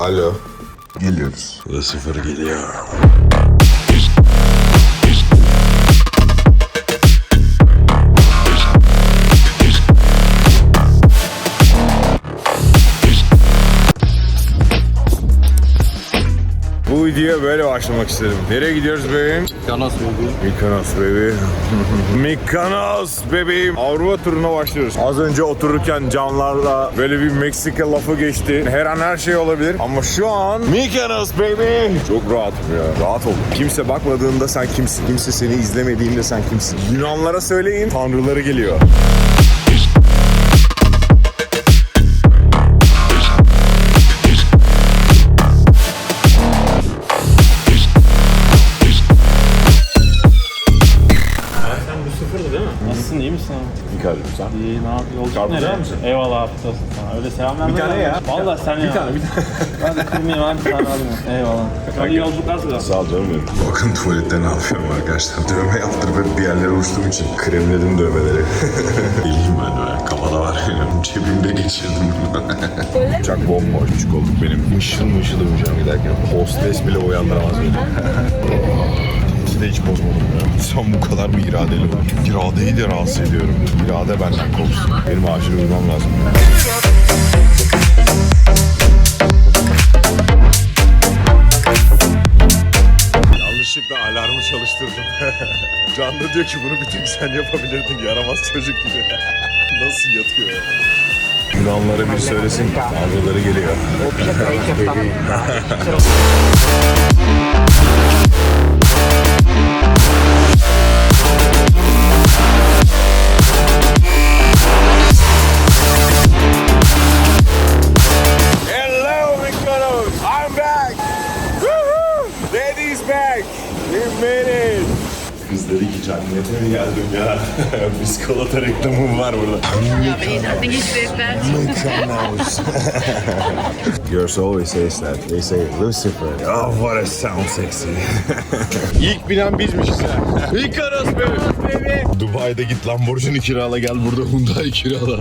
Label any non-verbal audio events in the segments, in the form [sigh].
Alo. Geliyoruz. Sıfır geliyor. Videoya böyle başlamak istedim. Nereye gidiyoruz bebeğim? Yanas bebeğim. Mikonos bebeğim. Mikonos bebeğim. [laughs] Avrupa turuna başlıyoruz. Az önce otururken camlarla böyle bir Meksika lafı geçti. Her an her şey olabilir. Ama şu an Mikonos baby. Çok rahatım ya. Rahat ol. Kimse bakmadığında sen kimsin? Kimse seni izlemediğinde sen kimsin? Yunanlara söyleyin. Tanrıları geliyor. Karpuz yer misin? Eyvallah afiyet olsun sana. Öyle selam verme. Bir tane ya. Valla sen ya. Bir tane bir tane. [laughs] Ben de kırmayayım abi bir tane alayım. Eyvallah. Hadi yolculuklar size. Sağ ol canım benim. Bakın tuvalette ne yapıyorum arkadaşlar. Dövme yaptırıp bir yerlere uçtuğum için kremledim dövmeleri. [laughs] Bileyim ben de. Kafada var benim. Cebimde geçirdim. Uçak bomboş küçük olduk benim. Mışıl mışıl uyuyacağım giderken. Hostes bile uyandıramaz beni. [laughs] De hiç bozmadım ya. Sen bu kadar mı iradeli var? İradeyi de rahatsız ediyorum. İrade benden kopsun. Benim acil uyumam lazım. Yanlışlıkla alarmı çalıştırdım. [laughs] Can da diyor ki bunu bir tek sen yapabilirdin yaramaz çocuk gibi. [laughs] Nasıl yatıyor ya? Yunanlara bir söylesin. Tanrıları geliyor. [laughs] Hello, mi geldim ya? [laughs] Biskolata reklamım var burada. Mykonos. Girls always says that. They say Lucifer. Oh, what a sound sexy. [laughs] İlk binen bizmişiz ha. Mykonos baby. Dubai'de git Lamborghini kirala gel burada Hyundai kirala.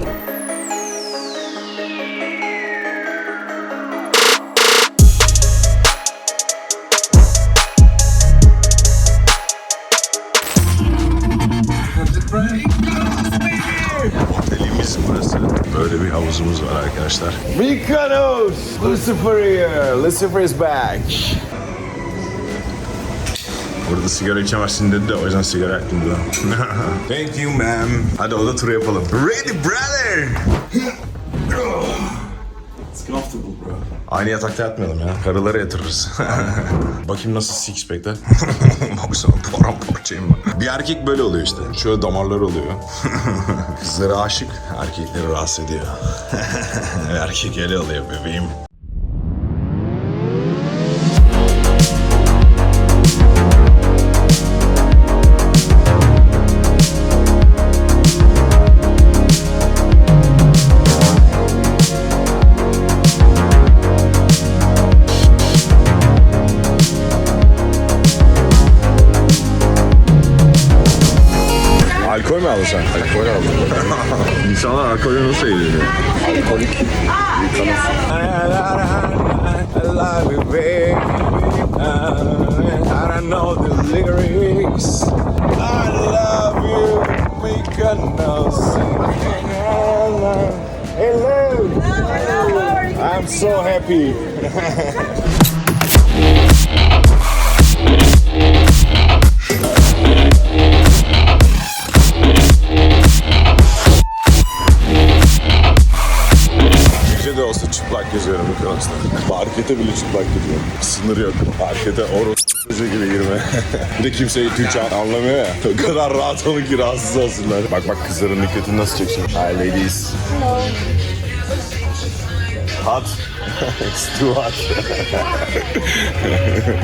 Lucifer here. Lucifer is back. Burada sigara içemezsin dedi de o yüzden sigara yaktım burada. [laughs] Thank you ma'am. Hadi oda turu yapalım. Ready brother. It's comfortable bro. Aynı yatakta yatmayalım ya. Karıları yatırırız. [laughs] Bakayım nasıl six pack'te. [laughs] Baksana paramparçayım ben. Bir erkek böyle oluyor işte. Şöyle damarlar oluyor. Kızlara aşık, erkekleri rahatsız ediyor. Erkek öyle oluyor bebeğim. Alkol mü aldın sen? Alkol aldım. İnsanlar alkolü nasıl eğleniyor? Alkolik. I love you baby I don't know the lyrics I love you Mykonos Hello I'm so happy [laughs] geziyorum Mykonos'ta. Markete bile çıplak gidiyorum. Sınır yok. Markete oros gibi girme. [laughs] bir de kimse Türkçe anlamıyor ya. O kadar rahat olun ki rahatsız olsunlar. Bak bak kızların dikkatini nasıl çekeceğim. Hi ladies. Hot. Hot. [laughs]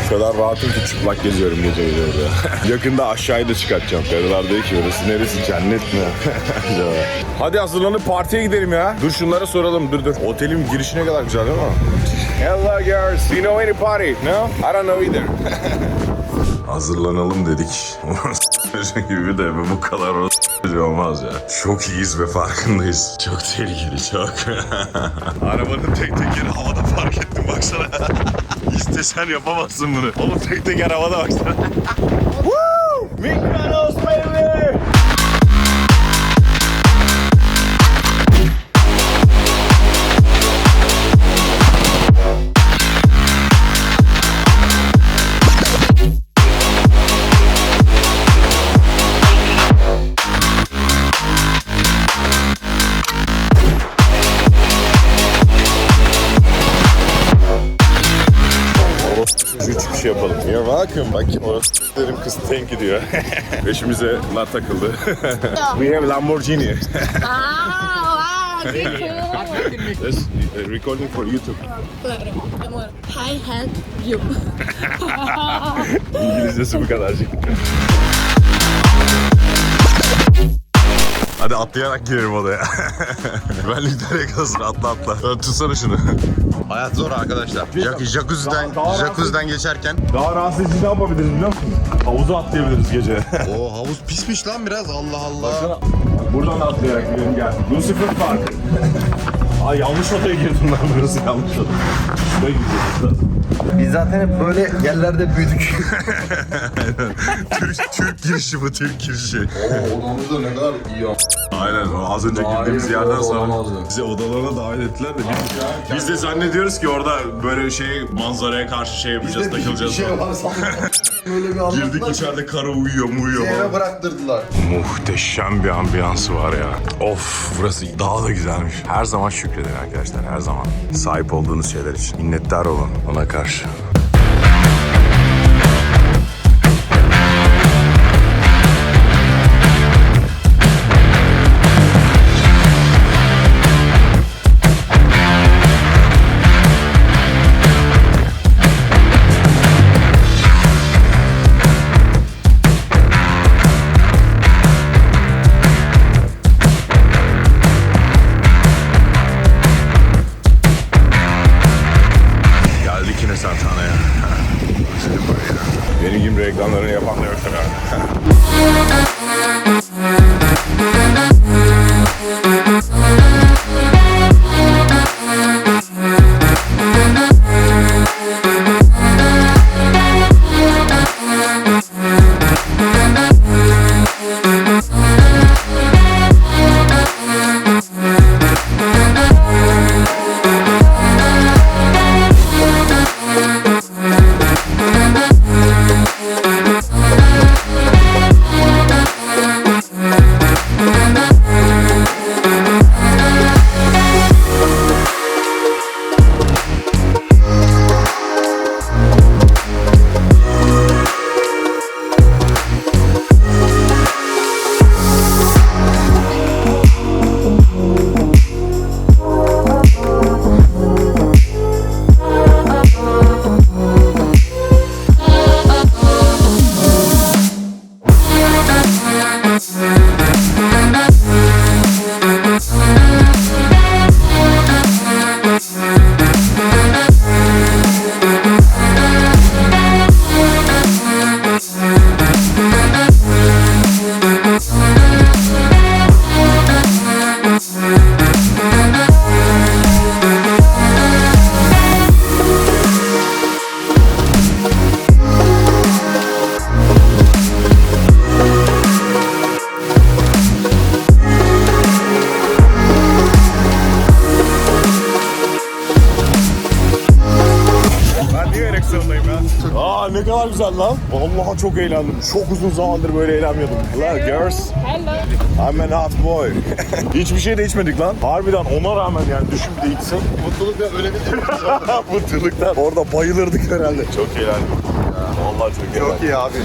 o kadar rahatım ki çıplak geziyorum gece gece orada. [laughs] Yakında aşağıya da çıkartacağım. Karılar diyor ki orası neresi cennet mi? [laughs] Hadi hazırlanıp partiye gidelim ya. Dur şunlara soralım dur dur. Otelin girişi ne kadar güzel değil mi? Hello girls, do you know any party? No? I don't know either. Hazırlanalım dedik. [laughs] gibi de bu kadar olmaz ya. Çok iyiyiz ve farkındayız. Çok tehlikeli çok. [laughs] Arabanın tek tekeri havada fark ettim bak baksana. [laughs] İstesen yapamazsın bunu. Oğlum tek teker havada baksana. Welcome. Bak orası derim kız thank you diyor. Peşimize [laughs] lar takıldı. [laughs] We have Lamborghini. Ah, wow. This uh, recording for YouTube. Claro, amor. I help you. [laughs] İngilizcesi bu kadarcık. Hadi atlayarak girelim odaya. Güvenlik nereye kalsın atla atla. Ön tutsana şunu. Hayat zor arkadaşlar. Jac jacuzzi'den, Daha- daha jacuzzi'den geçerken. Daha rahatsız edici ne yapabiliriz biliyor musun? Havuza atlayabiliriz gece. [laughs] Oo havuz pismiş lan biraz Allah Allah. Buradan da atlayarak gidelim gel. Lucifer Park. Ay yanlış odaya girdim lan burası yanlış oda. Şuraya gideceğiz. Biz zaten hep böyle yerlerde büyüdük. [laughs] Türk, Türk girişi bu Türk girişi. Odamız da ne kadar iyi ya. Aynen o az önce girdiğimiz iyi, yerden sonra olamazdı. bizi odalarına davet ettiler de biz, biz de zannediyoruz ki orada böyle şey manzaraya karşı şey yapacağız takılacağız. Bir şey falan. var sandım. [laughs] Böyle bir Girdik anlattılar ki içeride karı uyuyor mu uyuyor eve falan. bıraktırdılar. Muhteşem bir ambiyansı var ya. Of burası daha da güzelmiş. Her zaman şükredin arkadaşlar her zaman. Sahip olduğunuz şeyler için. Minnettar olun ona karşı. Benim gibi reklamlarını yapan da yok Vallahi çok eğlendim. Çok uzun zamandır böyle eğlenmiyordum. Hello girls. Hello. I'm a hot boy. [laughs] Hiçbir şey de içmedik lan. Harbiden ona rağmen yani düşün bir de içsek. Mutluluk ve ölebilir. [laughs] Mutluluktan orada bayılırdık herhalde. Çok eğlendim. Vallahi çok eğlendim. Çok iyi abi.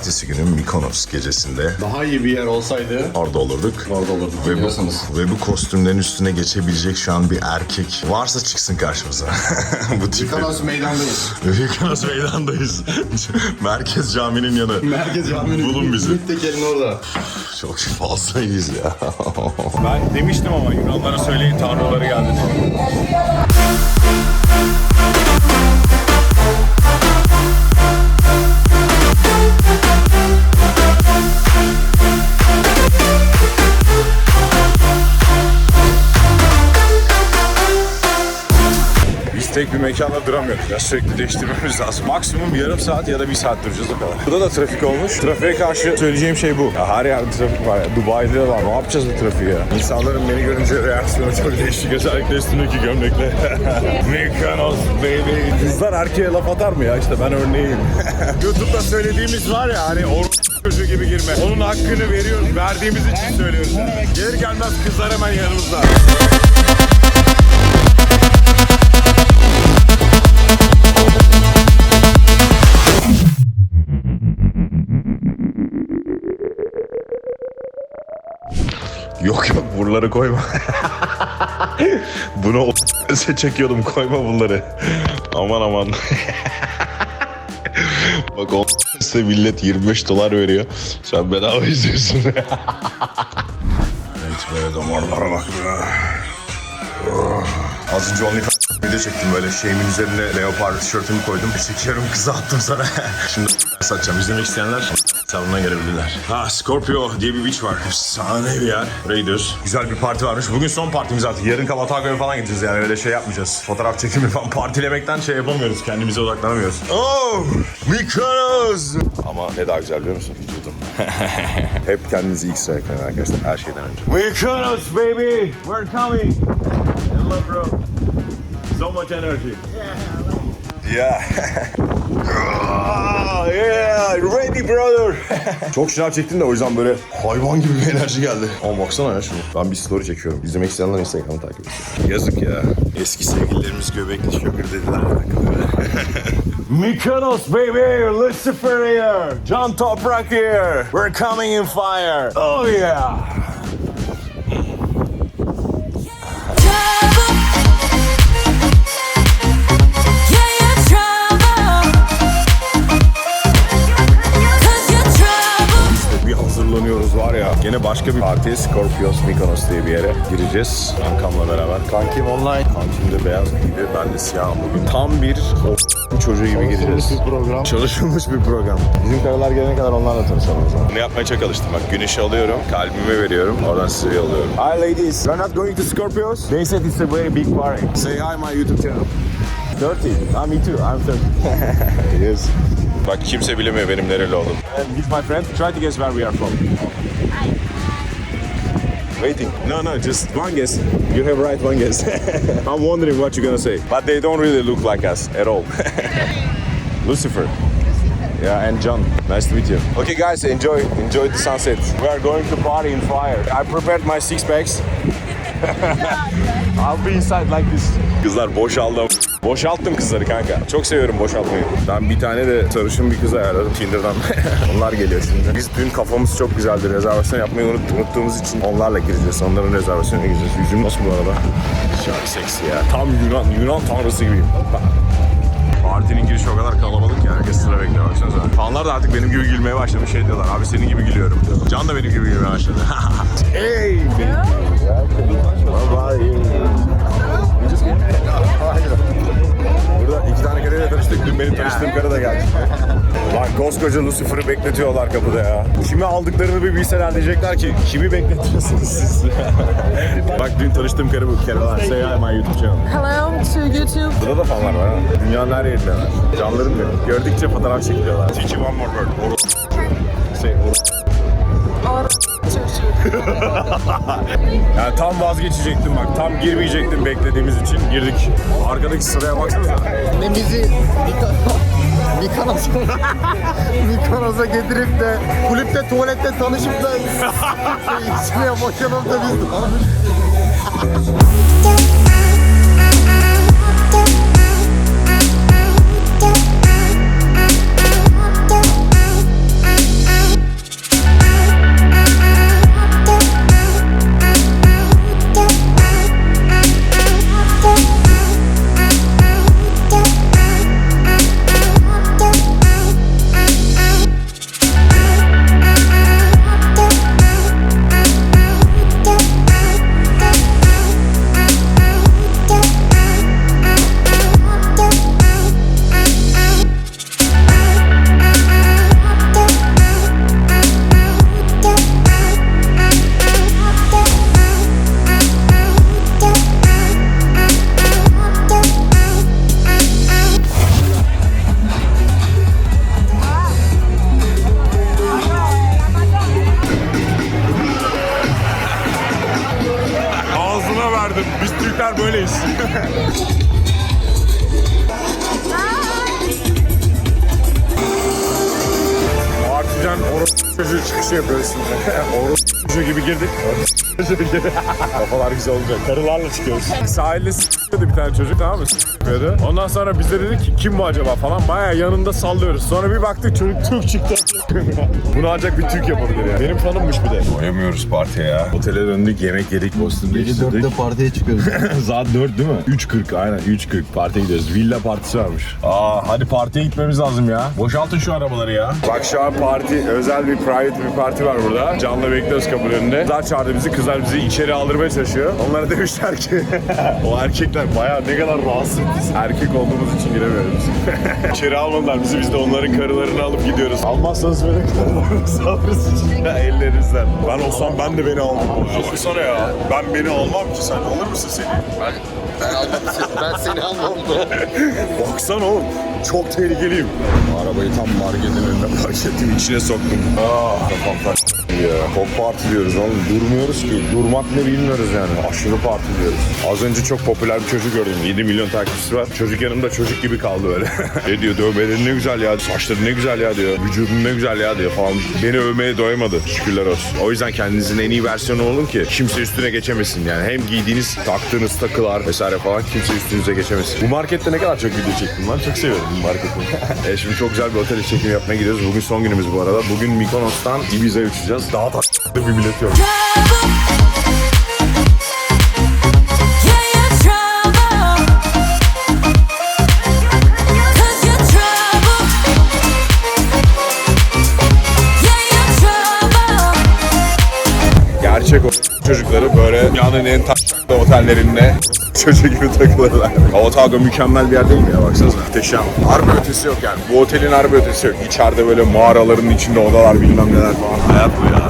Cumartesi günü Mikonos gecesinde Daha iyi bir yer olsaydı orada olurduk. orada olurduk. Ve bu, Biliyorsunuz. ve bu kostümlerin üstüne geçebilecek şu an bir erkek varsa çıksın karşımıza. [laughs] bu tip. Mikonos meydandayız. [laughs] Mikonos meydandayız. [laughs] Merkez caminin yanı. Merkez Camii'nin Bulun bizi. Mittekel'in orada. Çok fazla iyiyiz ya. Ben demiştim ama Yunanlara söyleyin tanrıları geldi diye. Mekanda duramıyoruz. Ya sürekli değiştirmemiz lazım. Maksimum yarım saat ya da bir saat duracağız o kadar. Burada da trafik olmuş. Trafiğe karşı söyleyeceğim şey bu. Ya her yerde trafik var ya. Dubai'de de var. Ne yapacağız bu trafiği ya? İnsanların beni görünce reaksiyonu çok değişik. Özellikle üstündeki gömlekle. [laughs] Mykonos baby. Kızlar erkeğe laf atar mı ya? İşte ben örneğim. [laughs] YouTube'da söylediğimiz var ya hani or çocuğu gibi girme. Onun hakkını veriyoruz. Verdiğimiz için söylüyoruz. Gelir gelmez kızlar hemen yanımızda. Yok yok buraları koyma. [laughs] Bunu o çekiyordum koyma bunları. Aman aman. [laughs] Bak o size millet 25 dolar veriyor. Sen bedava izliyorsun. [laughs] evet böyle damarlara bak be. Oh. Az önce OnlyFans video çektim böyle şeyimin üzerine leopar tişörtümü koydum. Çekiyorum kıza attım sana. [laughs] Şimdi [laughs] satacağım. İzlemek isteyenler hesabından görebilirler. Ha Scorpio diye bir beach var. Efsane bir yer. Buraya gidiyoruz. Güzel bir parti varmış. Bugün son partimiz artık. Yarın Kabatago'ya falan gideceğiz yani öyle şey yapmayacağız. Fotoğraf çekimi falan [laughs] partilemekten şey yapamıyoruz. Kendimize odaklanamıyoruz. Oh! Mykonos! Ama ne daha güzel biliyor musun? Vücudum. Hep kendinizi ilk sıraya koyun arkadaşlar her şeyden önce. Mykonos baby! We're coming! Much energy. Yeah. Ah, [laughs] yeah, ready brother. [laughs] Çok şınav çektim de o yüzden böyle hayvan gibi bir enerji geldi. Ama baksana ya şunu. Ben bir story çekiyorum. İzlemek isteyenler Instagram'ı takip etsin. Yazık ya. Eski sevgililerimiz göbekli şökür dediler. [laughs] Mykonos baby, Lucifer here, John Toprak here. We're coming in fire. Oh yeah. Başka bir parti Scorpios Mykonos diye bir yere gireceğiz. Kankamla beraber. Kankim online. Kankim de beyaz giydi. Ben de siyahım bugün. Tam bir o çocuğu gibi gireceğiz. bir program. Çalışılmış bir program. Bizim karılar gelene kadar onlarla tanışalım o zaman. Bunu yapmaya çok alıştım. Bak güneşi alıyorum, kalbime veriyorum. Oradan size yolluyorum. Hi ladies. You're not going to Scorpios? They said it's a very big party. Say hi my YouTube channel. 30. Ah, me too. I'm 30. [laughs] yes. Bak kimse bilemiyor benim nereli olduğumu. And with my friend, try to guess where we are from. Waiting. No, no, just one guess. You have right one guess. [laughs] I'm wondering what you're gonna say. But they don't really look like us at all. [laughs] Lucifer. Yeah, and John. Nice to meet you. Okay, guys, enjoy enjoy the sunset. We are going to party in fire. I prepared my six packs. [laughs] I'll be inside like this. Kızlar boşaldım. Boşalttım kızları kanka. Çok seviyorum boşaltmayı. Ben bir tane de sarışın bir kız ayarladım Tinder'dan. [laughs] Onlar geliyor şimdi. Biz dün kafamız çok güzeldi. Rezervasyon yapmayı unut, unuttuğumuz için onlarla gireceğiz. Onların rezervasyonuna gireceğiz. Yüzüm nasıl bu arada? Çok seksi ya. Tam Yunan, Yunan tanrısı gibiyim. Partinin girişi o kadar kalabalık ki herkes sıra bekliyor baksanıza. Fanlar da artık benim gibi gülmeye başlamış şey diyorlar. Abi senin gibi gülüyorum. Can da benim gibi gülmeye başladı. [laughs] hey! Bye bye. Tanıştık. Dün benim tanıştığım karı da geldi. Lan koskoca Lucifer'ı bekletiyorlar kapıda ya. Kimi aldıklarını bir bilseler diyecekler ki kimi bekletiyorsunuz siz? [laughs] Bak dün tanıştığım karı bu. Caroline. Say hi my YouTube channel. Hello to YouTube. Burada da fanlar var ha. Dünyanın her yerindeler. Canlarım benim. Gördükçe fotoğraf çekiliyorlar. Teach you one more word. Say oru. [laughs] Yani tam vazgeçecektim bak. Tam girmeyecektim beklediğimiz için. Girdik. Arkadaki sıraya baksanıza. Ne bizi [laughs] Mykonos'a [laughs] Mykonos'a getirip de kulüpte tuvalette tanışıp da içmeye boşanıp da biz böyleyiz. [laughs] Partiden orospu çıkışı yapıyoruz şimdi. [laughs] orospu gibi girdik. Orospu gibi girdik. [laughs] Kafalar güzel olacak. Karılarla çıkıyoruz. Sahilde s***di bir tane çocuk tamam mı? S**yordu. Ondan sonra biz de dedik ki kim bu acaba falan. Baya yanında sallıyoruz. Sonra bir baktık çocuk Türk çıktı. [laughs] Bunu ancak bir Türk yapabilir ya. Benim fanımmış bir de. Doyamıyoruz partiye ya. Otele döndük, yemek yedik, Boston'da Gece dörtte partiye çıkıyoruz. [laughs] Saat 4 değil mi? 3.40 aynen 3.40 partiye gidiyoruz. Villa partisi varmış. Aa hadi partiye gitmemiz lazım ya. Boşaltın şu arabaları ya. Bak şu an parti özel bir private bir parti var burada. Can'la bekliyoruz kapının önünde. Kızlar çağırdı bizi. Kızlar bizi içeri aldırmaya çalışıyor. Onlara demişler ki [laughs] o erkekler bayağı ne kadar rahatsız biz. Erkek olduğumuz için giremiyoruz. [laughs] içeri almadılar bizi. Biz de onların karılarını alıp gidiyoruz. Almazsanız beni karılarınızı alırız için ya ellerinizden. Ben olsam ben de beni almam. Baksana ya. Ben beni almam ki sen alır mısın seni? ben, ben seni almam da. Baksana oğlum. Çok tehlikeliyim. Arabayı tam marketin önüne park ettim. içine soktum. Aa, kafam ya. Çok partiliyoruz oğlum. Durmuyoruz ki. Durmak ne bilmiyoruz yani. Aşırı partiliyoruz. Az önce çok popüler bir çocuk gördüm. 7 milyon takipçisi var. Çocuk yanımda çocuk gibi kaldı böyle. [laughs] ne diyor? Dövmelerin ne güzel ya. Saçların ne güzel ya diyor. Vücudun ne güzel ya diyor falan. Beni övmeye doymadı. Şükürler olsun. O yüzden kendinizin en iyi versiyonu olun ki kimse üstüne geçemesin. Yani hem giydiğiniz, taktığınız takılar vesaire falan kimse üstünüze geçemesin. Bu markette ne kadar çok video çektim lan. Çok seviyorum bu marketi. [laughs] e şimdi çok güzel bir otel çekim yapmaya gidiyoruz. Bugün son günümüz bu arada. Bugün Mykonos'tan Ibiza'ya uçacağız. Daha da [laughs] bir bilet yok. Gerçek o çocukları böyle dünyanın en tatlı otellerinde çocuğu gibi takılırlar. Otago mükemmel bir yer değil mi ya baksanıza. Muhteşem. Harbi ötesi yok yani. Bu otelin harbi ötesi yok. İçeride böyle mağaraların içinde odalar bilmem neler falan. Hayat bu ya.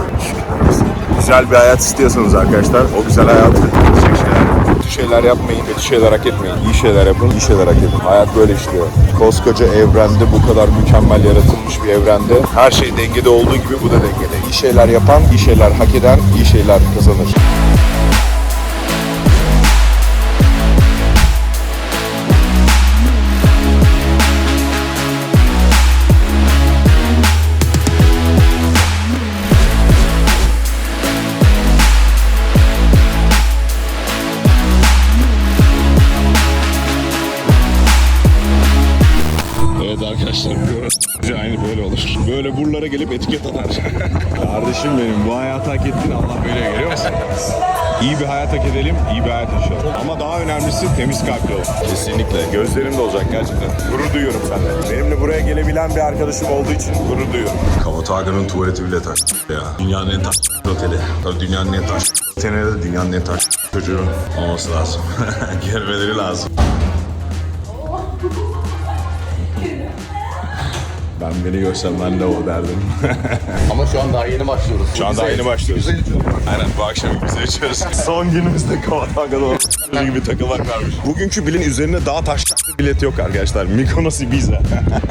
Güzel bir hayat istiyorsanız arkadaşlar o güzel hayatı. Kötü şeyler yapmayın, kötü şeyler hak etmeyin. İyi şeyler yapın, iyi şeyler hak edin. Hayat böyle işliyor. Koskoca evrende bu kadar mükemmel yaratılmış bir evrende her şey dengede olduğu gibi bu da dengede. İyi şeyler yapan, iyi şeyler hak eden, iyi şeyler kazanır. Arkadaşlar bu aynı böyle olur. Böyle buralara gelip etiket atar. [laughs] Kardeşim benim bu hayatı hak ettin Allah böyle görüyor musun? İyi bir hayat hak edelim, iyi bir hayat yaşayalım. Ama daha önemlisi temiz kalpli ol. Kesinlikle. Gözlerim de olacak gerçekten. Gurur duyuyorum seninle. Benimle buraya gelebilen bir arkadaşım olduğu için gurur duyuyorum. Kavataga'nın tuvaleti bile taş ya. Dünyanın en taş oteli. Tabii dünyanın en taş oteline de dünyanın en taş çocuğu olması lazım. [laughs] Gelmeleri lazım. Ben beni görsem ben de o derdim. [laughs] Ama şu an daha yeni başlıyoruz. Şu an daha yeni başlıyoruz. Güzel içiyoruz. Aynen bu akşam bize içiyoruz. Son günümüzde Kavataga'da o gibi takılar kalmış. Bugünkü bilin üzerine daha taş bilet yok arkadaşlar. Mykonos Ibiza.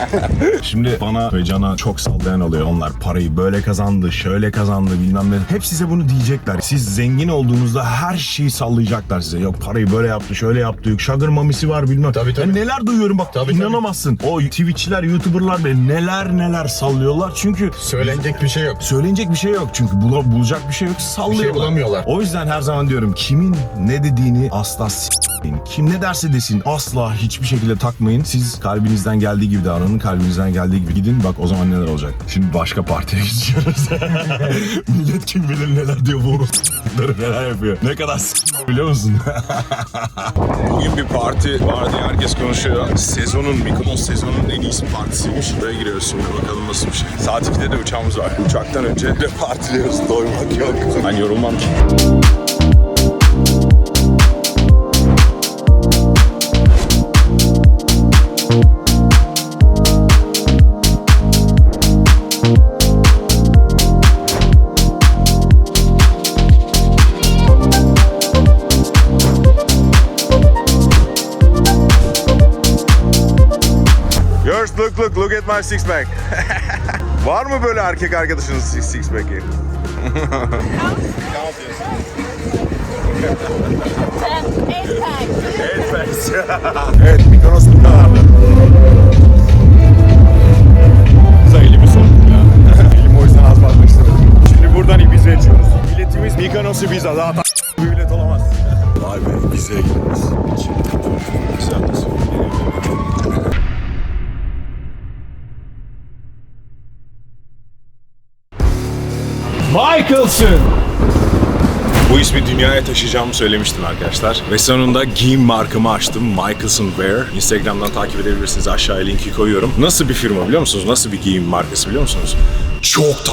[laughs] Şimdi bana ve Can'a çok sallayan oluyor. Onlar parayı böyle kazandı, şöyle kazandı bilmem ne. Hep size bunu diyecekler. Siz zengin olduğunuzda her şeyi sallayacaklar size. Yok parayı böyle yaptı, şöyle yaptı. Yok sugar mamisi var bilmem. Tabii, tabii. Ben neler duyuyorum bak Tabii, inanamazsın. O Twitch'ler, YouTuber'lar be neler neler sallıyorlar. Çünkü Söylenecek bir şey yok. Söylenecek bir şey yok çünkü bula- bulacak bir şey yok sallıyorlar. bulamıyorlar. O yüzden her zaman diyorum kimin ne dediğini asla s**meyin. Kim ne derse desin asla hiçbir şekilde takmayın. Siz kalbinizden geldiği gibi davranın. Kalbinizden geldiği gibi gidin. Bak o zaman neler olacak. Şimdi başka partiye [laughs] gidiyoruz. [laughs] Millet kim bilir neler diyor bu neler yapıyor. Ne kadar s*** biliyor musun? [laughs] Bugün bir parti var diye herkes konuşuyor. Sezonun, Mykonos sezonun en iyisi partisiymiş. Buraya giriyoruz bakalım nasıl bir şey. Saat 2'de de uçağımız var. Uçaktan önce de partiliyoruz. Doymak yok. Ben yorulmam ki. look look at my six pack. [laughs] Var mı böyle erkek arkadaşınız six, six pack'i? eight packs. evet Mikonos'ta var. Güzel elimi soğuttum ya. elimi o yüzden az batmak. Şimdi buradan Ibiza'ya çıkıyoruz. Biletimiz Mikonos Ibiza. Daha ta bir bilet olamaz. Vay be Ibiza'ya gidiyoruz. Güzel nasıl? Michaelson! Bu ismi dünyaya taşıyacağımı söylemiştim arkadaşlar. Ve sonunda giyim markamı açtım. Michaelson Wear. Instagram'dan takip edebilirsiniz. Aşağıya linki koyuyorum. Nasıl bir firma biliyor musunuz? Nasıl bir giyim markası biliyor musunuz? Çok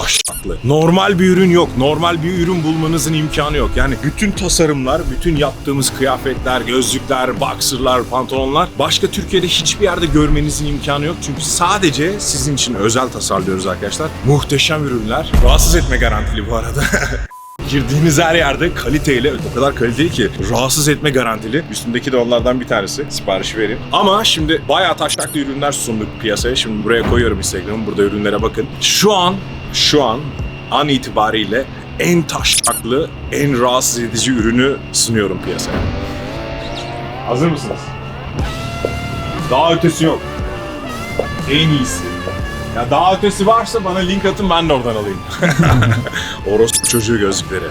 taşaklı. Normal bir ürün yok. Normal bir ürün bulmanızın imkanı yok. Yani bütün tasarımlar, bütün yaptığımız kıyafetler, gözlükler, boxerlar, pantolonlar başka Türkiye'de hiçbir yerde görmenizin imkanı yok. Çünkü sadece sizin için özel tasarlıyoruz arkadaşlar. Muhteşem ürünler. Rahatsız etme garantili bu arada. [laughs] Girdiğiniz her yerde kaliteyle o kadar kaliteli ki rahatsız etme garantili. Üstündeki de onlardan bir tanesi. Siparişi verin. Ama şimdi bayağı taşaklı ürünler sunduk piyasaya. Şimdi buraya koyuyorum Instagram'ı. Burada ürünlere bakın. Şu an, şu an an itibariyle en taşaklı, en rahatsız edici ürünü sunuyorum piyasaya. Hazır mısınız? Daha ötesi yok. En iyisi. Ya daha ötesi varsa bana link atın ben de oradan alayım. [laughs] Orospu çocuğu gözlükleri.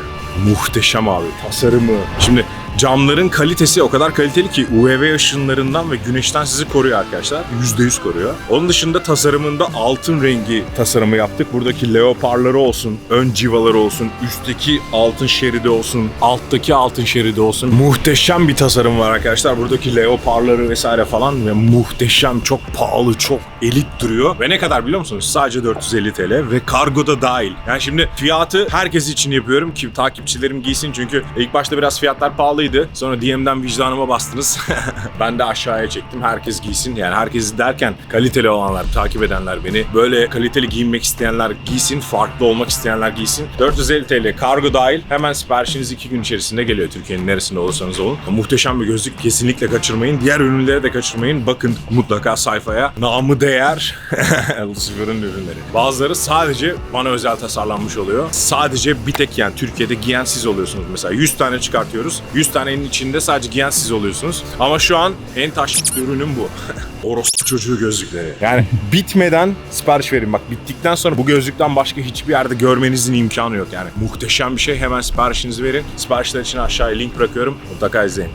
Muhteşem abi. Tasarımı. Şimdi camların kalitesi o kadar kaliteli ki UV ışınlarından ve güneşten sizi koruyor arkadaşlar. %100 koruyor. Onun dışında tasarımında altın rengi tasarımı yaptık. Buradaki leoparları olsun, ön civaları olsun, üstteki altın şeridi olsun, alttaki altın şeridi olsun. Muhteşem bir tasarım var arkadaşlar. Buradaki leoparları vesaire falan ve muhteşem, çok pahalı, çok elit duruyor. Ve ne kadar biliyor musunuz? Sadece 450 TL ve kargo da dahil. Yani şimdi fiyatı herkes için yapıyorum ki takipçilerim giysin çünkü ilk başta biraz fiyatlar pahalıydı. Sonra DM'den vicdanıma bastınız. [laughs] ben de aşağıya çektim. Herkes giysin. Yani herkes derken kaliteli olanlar, takip edenler beni. Böyle kaliteli giyinmek isteyenler giysin. Farklı olmak isteyenler giysin. 450 TL kargo dahil. Hemen siparişiniz 2 gün içerisinde geliyor Türkiye'nin neresinde olursanız olun. Muhteşem bir gözlük. Kesinlikle kaçırmayın. Diğer ürünleri de kaçırmayın. Bakın mutlaka sayfaya. Namı değer [laughs] Lucifer'ın ürünleri. Bazıları sadece bana özel tasarlanmış oluyor. Sadece bir tek yani Türkiye'de giyen siz oluyorsunuz. Mesela 100 tane çıkartıyoruz. 100 tanenin içinde sadece giyen siz oluyorsunuz. Ama şu an en taşlı ürünüm bu. [laughs] Orospu çocuğu gözlükleri. Yani bitmeden sipariş verin. Bak bittikten sonra bu gözlükten başka hiçbir yerde görmenizin imkanı yok yani. Muhteşem bir şey. Hemen siparişinizi verin. Siparişler için aşağıya link bırakıyorum. Mutlaka izleyin.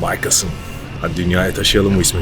Michaelson. Hadi dünyaya taşıyalım bu ismi.